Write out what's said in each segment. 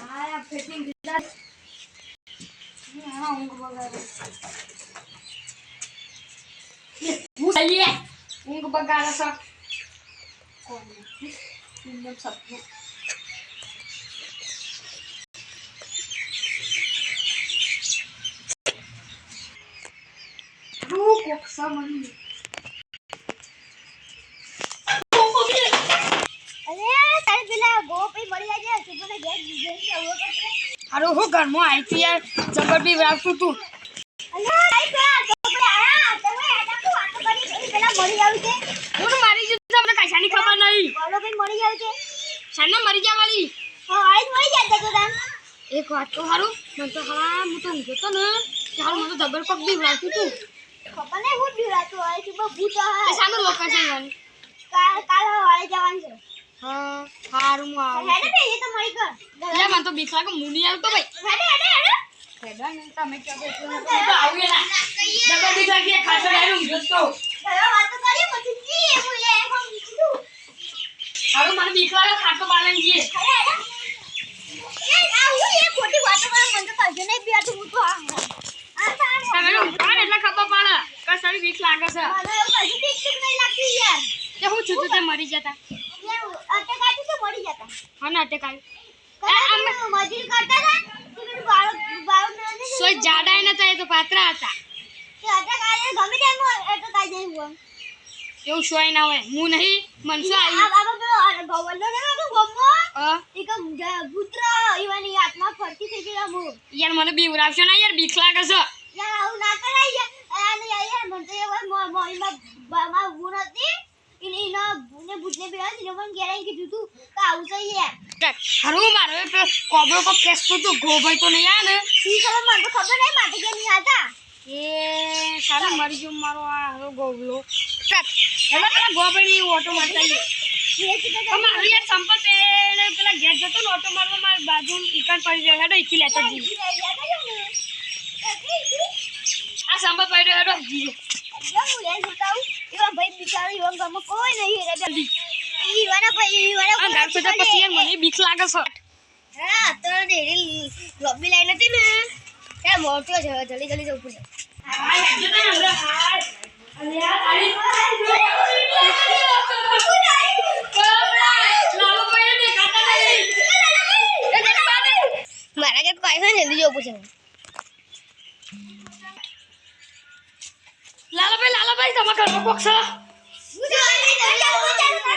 Aa, petin güzel. Ha, onu bagarım. Ali, onu bagara só. Bilmiyorum sapını. છે હારું હું ઘરમાં આવી હતી યાર. જબર બી રાખતું તું. અરે છે હું મારી જતી તમને કશાની ખબર નહીં. બોલો ભાઈ મરી જાવ છે શાના મરી જા વાળી. હા આજ મળી જાય તો તાન એક વાત તો હારું મને તો હા હું તો ઊંઘ્યો તો ને. હારું મને તો જબર પગ બી રાખતું તું ખબર નહીં હું બીવાતું હોય છે બહુ ભૂત શાનું લોકેશન વાળી કાલ કાલ વાળે જવાનું છે. હા. હારું હું આવું હેડે બે એ તો મળી ગયો એટલે મને તો બીક લાગે મુની આવતો ભાઈ. હેડે હેડે હેડે. ને તમે તો એટલે હું તો આવું એલા જબર બીક લાગી ખાસો તો ઘરે વાતો કરી પછી જી હું લે એમ કીધું હારું મને બીક લાગે ખાટો બાળન જઈએ. હેડે હેડે. એ આ હું એ ખોટી વાતો કરે મને તો કજે નહીં બીવાતું હું તો આ ને એટલે ખબર પડે. કે સારી બીક લાગે છે. મને કશું બીક બીક નહીં લાગતી યાર. તે હું છું તે મરી જતા. મળી જતા હા ના અટક આવ્યું મજૂરી કરતા હતા સોય જાડાય નતા એ તો પાતરા હતા. ગમે તેમ અટકાઈ જાય હું એવું સોય ના હોય. હું નહીં મનસો આ આવી ગવલ્લો ને તો ગમો એક પુત્ર ઈવાની આત્મા ફરતી થઈ ગઈ હું યાર મને બીવરાવશો ના યાર બીક લાગે છે. યાર આવું ના કરાય યાર. અને યાર મને તો એ મોઈમાં બામા ભૂન હતી એને એના ભૂને ભૂતને બેવા છે પણ ઘેરાઈ કીધું તું કે આવું છે યાર હારું મારો કોબરો કો કેસતો તો ગોભાઈ તો નહીં આ ને. ઈ ખબર? મને તો ખબર નહીં માટે કે નહીં હતા એ સારા મરી ગયો મારો આ હરો ગોબલો હવે પેલા ગોભાઈ ની ઓટો મારતા મારું યાર સંપત એને પેલા ઘેર જતો ને ઓટો મારવા મારી બાજુ ઈકણ પડી જાય હેડો ઈથી લેતા જઈએ. આ સંપત પડ્યો હેડો કોઈ નહીં રે ભાઈ પછી મને બીક લાગે છે. હા તો ડેરી લોબી લાઈન હતી ને. મોટો છે જલ્દી જલ્દી જવું પડે મારા કે છે જલ્દી જવું પડશે. લાલાભાઈ લાલાભાઈ તમારા ઘરમાં કોક છે?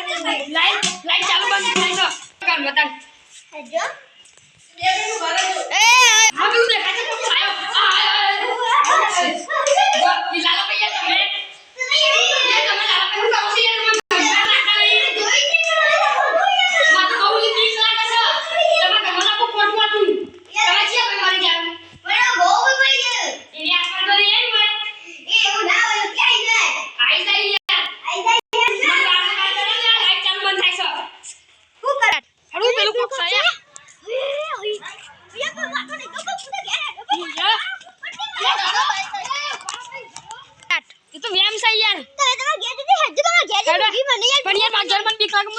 લાઈટ લાઈટ ચાલુ બંધ થઈ ગયો કામ બતાવ હા પેલું દેખાય છે હેડો પણ યાર મારા જર્મન બીક લાગે